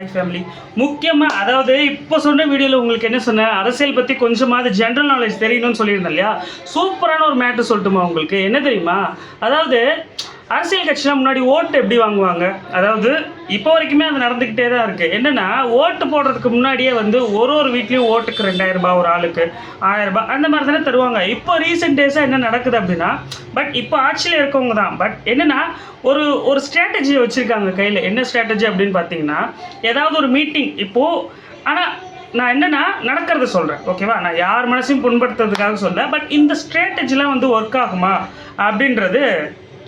Family முக்கியமாக அதாவது இப்போ சொன்ன வீடியோவில் உங்களுக்கு என்ன சொன்னேன்? அரசியல் பற்றி கொஞ்சமாவது ஜென்ரல் நாலேஜ் தெரியணும்னு சொல்லியிருந்தேன் இல்லையா? சூப்பரான ஒரு மேட்ரு சொல்லட்டுமா உங்களுக்கு? என்ன தெரியுமா? அதாவது அரசியல் கட்சியெலாம் முன்னாடி ஓட்டு எப்படி வாங்குவாங்க? அதாவது இப்போ வரைக்குமே அது நடந்துக்கிட்டே தான் இருக்குது என்னென்னா ஓட்டு போடுறதுக்கு முன்னாடியே வந்து ஒரு ஒரு வீட்லேயும் ஓட்டுக்கு ரெண்டாயிரம் ரூபாய் ஒரு ஆளுக்கு ஆயிரம் ரூபாய் அந்த மாதிரி தானே தருவாங்க. இப்போ ரீசெண்ட் டேஸாக என்ன நடக்குது அப்படின்னா பட் இப்போ ஆட்சியில் இருக்கவங்க தான். பட் என்னென்னா ஒரு ஒரு ஸ்ட்ராட்டஜியை வச்சுருக்காங்க கையில். என்ன ஸ்ட்ராட்டஜி அப்படின்னு பார்த்தீங்கன்னா ஏதாவது ஒரு மீட்டிங் இப்போது ஆனால் நான் என்னென்னா நடக்கிறத சொல்கிறேன் ஓகேவா நான் யார் மனசையும் புண்படுத்துறதுக்காக சொல்ல பட் இந்த ஸ்ட்ராட்டஜிலாம் வந்து ஒர்க் ஆகுமா? அப்படின்றது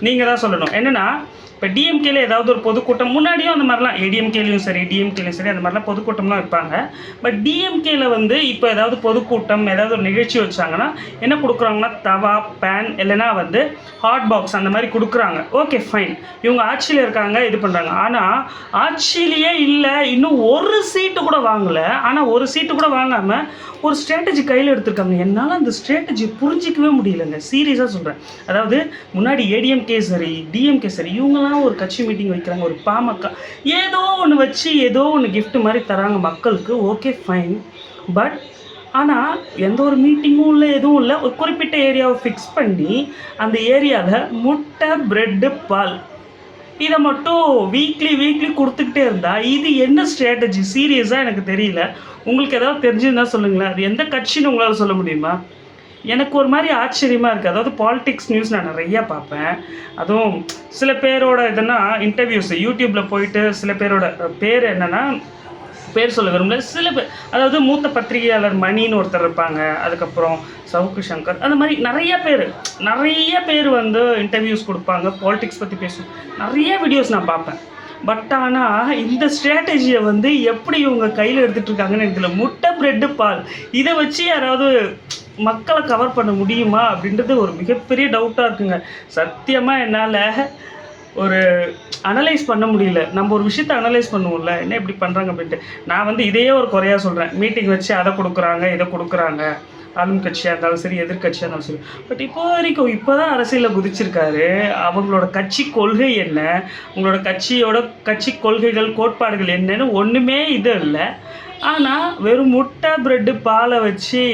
நீங்கள் தான் சொல்லணும். என்னென்னா இப்போ டிஎம்கேல ஏதாவது ஒரு பொதுக்கூட்டம் முன்னாடியும் அந்த மாதிரிலாம் ஏடிஎம்கேலையும் சரி டிஎம்கேலையும் சரி அந்த மாதிரிலாம் பொதுக்கூட்டம்லாம் வைப்பாங்க. பட் டிஎம்கேல வந்து இப்போ ஏதாவது பொதுக்கூட்டம் ஏதாவது ஒரு நிகழ்ச்சி வச்சாங்கன்னா என்ன கொடுக்குறாங்கன்னா தவா பேன் இல்லைன்னா வந்து ஹாட் பாக்ஸ் அந்த மாதிரி கொடுக்குறாங்க. ஓகே ஃபைன் இவங்க ஆட்சியில் இருக்காங்க இது பண்ணுறாங்க ஆனால் ஆட்சியிலேயே இல்லை இன்னும் ஒரு சீட்டு கூட வாங்கலை. ஆனால் ஒரு சீட்டு கூட வாங்காமல் ஒரு ஸ்ட்ராட்டஜி கையில் எடுத்திருக்காங்க. என்னால் அந்த ஸ்ட்ராட்டஜி புரிஞ்சிக்கவே முடியலங்க. சீரியஸாக சொல்கிறேன் அதாவது முன்னாடி ஏடிஎம் ஏடிஎம்கே சரி டிஎம்கே சரி இவங்கெல்லாம் ஒரு கட்சி மீட்டிங் வைக்கிறாங்க ஒரு பாமக. ஏதோ ஒன்று வச்சு ஏதோ ஒன்று கிஃப்ட் மாதிரி தராங்க மக்களுக்கு ஓகே ஃபைன் பட் ஆனால் எந்த ஒரு மீட்டிங்கும் இல்லை எதுவும் இல்லை. ஒரு குறிப்பிட்ட ஏரியாவை ஃபிக்ஸ் பண்ணி அந்த ஏரியாவில் முட்டை ப்ரெட்டு பால் இதை மட்டும் வீக்லி வீக்லி கொடுத்துக்கிட்டே இருந்தால் இது என்ன ஸ்ட்ராட்டஜி சீரியஸாக எனக்கு தெரியல. உங்களுக்கு ஏதாவது தெரிஞ்சிருந்தா சொல்லுங்களேன். அது எந்த கட்சின்னு உங்களால் சொல்ல முடியுமா? எனக்கு ஒரு மாதிரி ஆச்சரியமாக இருக்குது அதாவது பாலிடிக்ஸ் நியூஸ் நான் நிறையா பார்ப்பேன். அதுவும் சில பேரோட இதுனா இன்டர்வியூஸ் யூடியூப்பில் போயிட்டு சில பேரோட பேர் என்னென்னா பேர் சொல்ல விரும்பல. சில பேர் அதாவது மூத்த பத்திரிகையாளர் மணின்னு ஒருத்தர் இருப்பாங்க. அதுக்கப்புறம் சவுக்கு சங்கர். அந்த மாதிரி நிறைய பேர் நிறைய பேர் வந்து இன்டர்வியூஸ் கொடுப்பாங்க. பாலிடிக்ஸ் பற்றி பேசும். நிறைய வீடியோஸ் நான் பார்ப்பேன். பட் ஆனால் இந்த ஸ்ட்ராட்டஜியை வந்து எப்படி இவங்க கையில் எடுத்துகிட்டு இருக்காங்கன்னு எனக்கு தெரியல. முட்டை ப்ரெட்டு பால். இதை வச்சு யாராவது மக்களை கவர் பண்ண முடியுமா அப்படின்றது ஒரு மிகப்பெரிய டவுட்டாக இருக்குங்க. சத்தியமாக என்னால் ஒரு அனலைஸ் பண்ண முடியல. நம்ம ஒரு விஷயத்தை அனலைஸ் பண்ணுவோம்ல என்ன இப்படி பண்ணுறாங்க அப்படின்ட்டு. நான் வந்து இதையே ஒரு குறையாக சொல்கிறேன் மீட்டிங் வச்சு அதை கொடுக்குறாங்க இதை கொடுக்குறாங்க. ஆளும் கட்சியாக இருந்தாலும் சரி எதிர்கட்சியாக இருந்தாலும் சரி. பட் இப்போ வரைக்கும் இப்போ தான் அரசியலில் குதிச்சிருக்காரு. அவங்களோட கட்சி கொள்கை என்ன? உங்களோட கட்சியோட கட்சி கொள்கைகள் கோட்பாடுகள் என்னன்னு ஒன்றுமே இது இல்லை ஆனால் வெறும் முட்டை ப்ரெட்டு பாலை வச்சு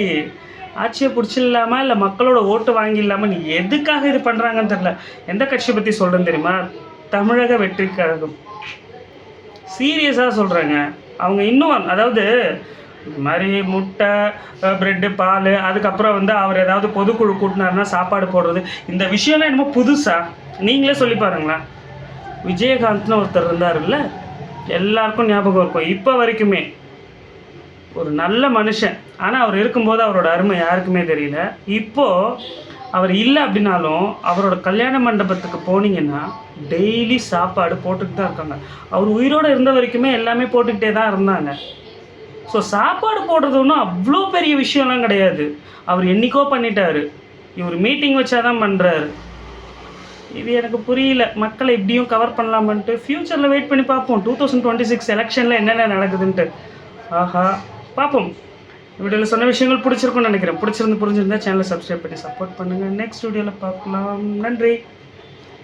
ஆட்சியை பிடிச்சிடலாமா? இல்லை மக்களோட ஓட்டு வாங்கிடலாமா? நீ எதுக்காக இது பண்ணுறாங்கன்னு தெரில எந்த கட்சியை பற்றி சொல்கிறேன்னு தெரியுமா? தமிழக வெற்றி கழகம் சீரியஸாக சொல்கிறாங்க அவங்க இன்னும் அதாவது இந்த மாதிரி முட்டை ப்ரெட்டு பால் அதுக்கப்புறம் வந்து அவர் ஏதாவது பொதுக்குழு கூட்டினாருன்னா சாப்பாடு போடுறது. இந்த விஷயம்லாம் என்னமோ புதுசா? நீங்களே சொல்லி பாருங்களேன். விஜயகாந்த்னு ஒருத்தர் இருந்தார்ல எல்லாருக்கும் ஞாபகம் இருக்கும். இப்போ வரைக்குமே ஒரு நல்ல மனுஷன். ஆனால் அவர் இருக்கும்போது அவரோட அருமை யாருக்குமே தெரியல. இப்போது அவர் இல்லை அப்படின்னாலும் அவரோட கல்யாண மண்டபத்துக்கு போனீங்கன்னா டெய்லி சாப்பாடு போட்டுக்கிட்டு தான் இருக்காங்க. அவர் உயிரோடு இருந்த வரைக்குமே எல்லாமே போட்டுக்கிட்டே தான் இருந்தாங்க. ஸோ சாப்பாடு போடுறது ஒன்றும் அவ்வளோ பெரிய விஷயம்லாம் கிடையாது. அவர் என்னைக்கோ பண்ணிட்டாரு. இவர் மீட்டிங் வச்சாதான் பண்ணுறாரு இது எனக்கு புரியல. மக்களை இப்படியும் கவர் பண்ணலாமன்ட்டு ஃப்யூச்சரில் வெயிட் பண்ணி பார்ப்போம். டூ தௌசண்ட் டுவெண்ட்டி சிக்ஸ் எலெக்ஷனில் என்னென்ன நடக்குதுன்ட்டு. ஆஹா. பார்ப்போம் வீடியோவில் சொன்ன விஷயங்கள் பிடிச்சிருக்கும்னு நினைக்கிறேன். பிடிச்சிருந்து புரிஞ்சிருந்தா சேனலை சப்ஸ்கிரைப் பண்ணி சப்போர்ட் பண்ணுங்கள் நெக்ஸ்ட் வீடியோவில் பார்க்கலாம். நன்றி.